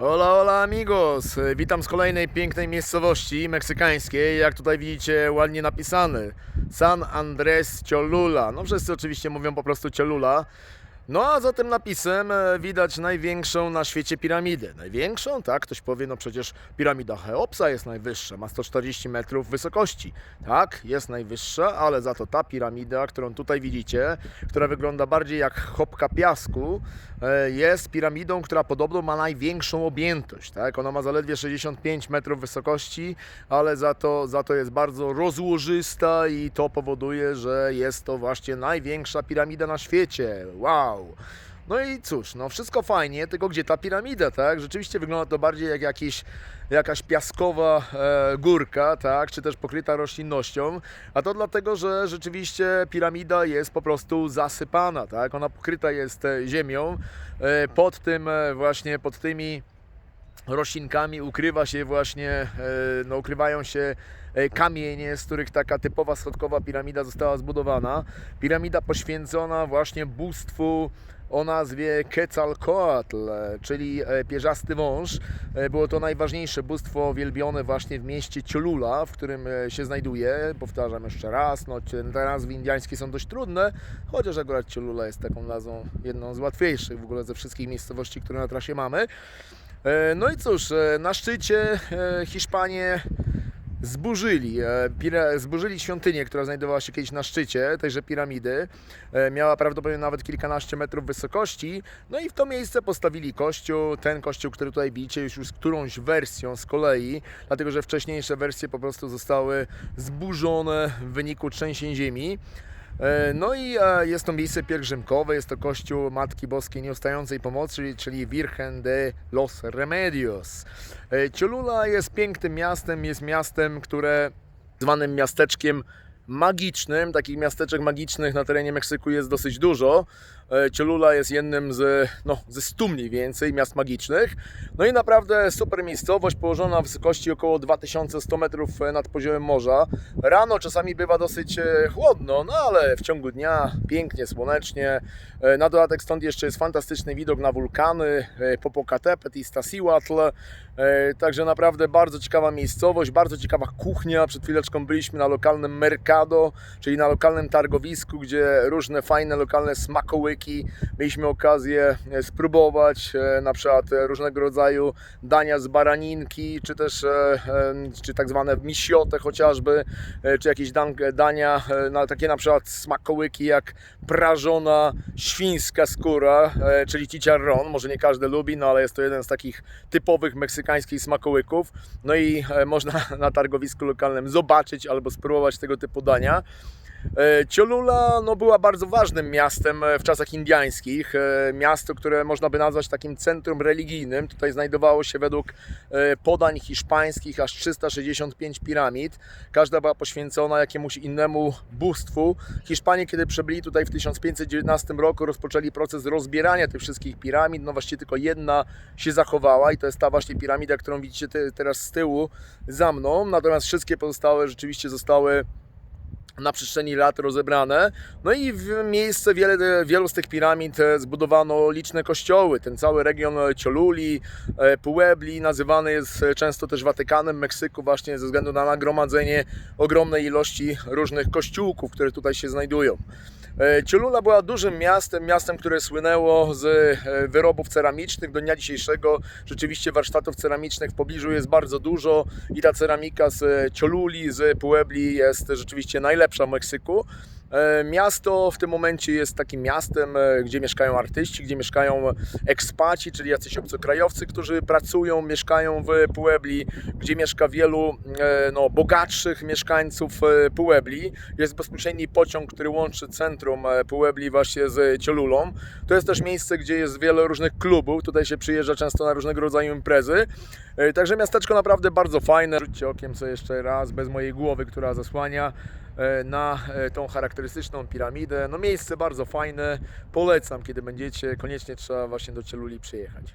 Hola, hola amigos! Witam z kolejnej pięknej miejscowości meksykańskiej, jak tutaj widzicie ładnie napisane. San Andrés Cholula. No wszyscy oczywiście mówią po prostu Cholula. No a za tym napisem e, widać największą na świecie piramidę. Największą? Tak, ktoś powie, no przecież piramida Cheopsa jest najwyższa, ma 140 metrów wysokości. Tak, jest najwyższa, ale za to ta piramida, którą tutaj widzicie, która wygląda bardziej jak chopka piasku, e, jest piramidą, która podobno ma największą objętość. Tak? Ona ma zaledwie 65 metrów wysokości, ale za to, za to jest bardzo rozłożysta i to powoduje, że jest to właśnie największa piramida na świecie. Wow! No i cóż, no wszystko fajnie, tylko gdzie ta piramida, tak? Rzeczywiście wygląda to bardziej jak jakiś, jakaś piaskowa e, górka, tak? Czy też pokryta roślinnością, a to dlatego, że rzeczywiście piramida jest po prostu zasypana, tak? Ona pokryta jest e, ziemią, e, pod tym e, właśnie, pod tymi roślinkami ukrywa się właśnie, e, no ukrywają się e, kamienie, z których taka typowa schodkowa piramida została zbudowana. Piramida poświęcona właśnie bóstwu o nazwie Quetzalcoatl, czyli e, pierzasty wąż. Było to najważniejsze bóstwo wielbione właśnie w mieście Cholula, w którym się znajduje. Powtarzam jeszcze raz, no, te nazwy indiańskie są dość trudne, chociaż akurat Cholula jest taką nazwą jedną z łatwiejszych w ogóle ze wszystkich miejscowości, które na trasie mamy. E, No i cóż, e, na szczycie e, Hiszpanie zburzyli, zburzyli świątynię, która znajdowała się kiedyś na szczycie tejże piramidy. Miała prawdopodobnie nawet kilkanaście metrów wysokości. No i w to miejsce postawili kościół. Ten kościół, który tutaj widzicie, już z którąś wersją z kolei, dlatego że wcześniejsze wersje po prostu zostały zburzone w wyniku trzęsień ziemi. E, No i e, jest to miejsce pielgrzymkowe, jest to kościół Matki Boskiej Nieustającej Pomocy, czyli Virgen de los Remedios. E, Cholula jest pięknym miastem, jest miastem, które zwanym miasteczkiem magicznym. Takich miasteczek magicznych na terenie Meksyku jest dosyć dużo. E, Cholula jest jednym z, no, ze stu mniej więcej miast magicznych. No i naprawdę super miejscowość, położona na wysokości około 2100 metrów nad poziomem morza. Rano czasami bywa dosyć e, chłodno, no ale w ciągu dnia pięknie, słonecznie. E, Na dodatek stąd jeszcze jest fantastyczny widok na wulkany e, Popocatépetl i Stasiłatl. E, Także naprawdę bardzo ciekawa miejscowość, bardzo ciekawa kuchnia. Przed chwileczką byliśmy na lokalnym Mercado, czyli na lokalnym targowisku, gdzie różne fajne lokalne smakołyki mieliśmy okazję e, spróbować, e, na przykład e, różnego rodzaju dania z baraninki, czy też czy tak zwane misiote chociażby, czy jakieś dan, dania, na, takie na przykład smakołyki jak prażona świńska skóra, czyli chicharron, może nie każdy lubi, no ale jest to jeden z takich typowych meksykańskich smakołyków, no i można na targowisku lokalnym zobaczyć albo spróbować tego typu dania. E, Cholula no, była bardzo ważnym miastem e, w czasach indiańskich. E, Miasto, które można by nazwać takim centrum religijnym. Tutaj znajdowało się według podań hiszpańskich aż 365 piramid. Każda była poświęcona jakiemuś innemu bóstwu. Hiszpanie, kiedy przybyli tutaj w 1519 roku, rozpoczęli proces rozbierania tych wszystkich piramid. No właściwie tylko jedna się zachowała i to jest ta właśnie piramida, którą widzicie te- teraz z tyłu za mną. Natomiast wszystkie pozostałe rzeczywiście zostały na przestrzeni lat rozebrane. No i w miejsce wiele, wielu z tych piramid e, zbudowano liczne kościoły. Ten cały region Choluli, e, Puebli nazywany jest e, często też Watykanem Meksyku właśnie ze względu na nagromadzenie ogromnej ilości różnych kościółków, które tutaj się znajdują. E, Cholula była dużym miastem, miastem, które słynęło z e, wyrobów ceramicznych. Do dnia dzisiejszego rzeczywiście warsztatów ceramicznych w pobliżu jest bardzo dużo i ta ceramika z e, Choluli, z Puebli jest rzeczywiście najlepsza w Meksyku. E, Miasto w tym momencie jest takim miastem, e, gdzie mieszkają artyści, gdzie mieszkają ekspaci, czyli jacyś obcokrajowcy, którzy pracują, mieszkają w Puebli, gdzie mieszka wielu e, no, bogatszych mieszkańców Puebli. Jest bezpośredni pociąg, który łączy centrum Puebli właśnie z Cholulą. To jest też miejsce, gdzie jest wiele różnych klubów. Tutaj się przyjeżdża często na różnego rodzaju imprezy. Także miasteczko naprawdę bardzo fajne. Rzućcie okiem sobie jeszcze raz, bez mojej głowy, która zasłania na tą charakterystyczną piramidę. No miejsce bardzo fajne. Polecam, kiedy będziecie. Koniecznie trzeba właśnie do Cieluli przyjechać.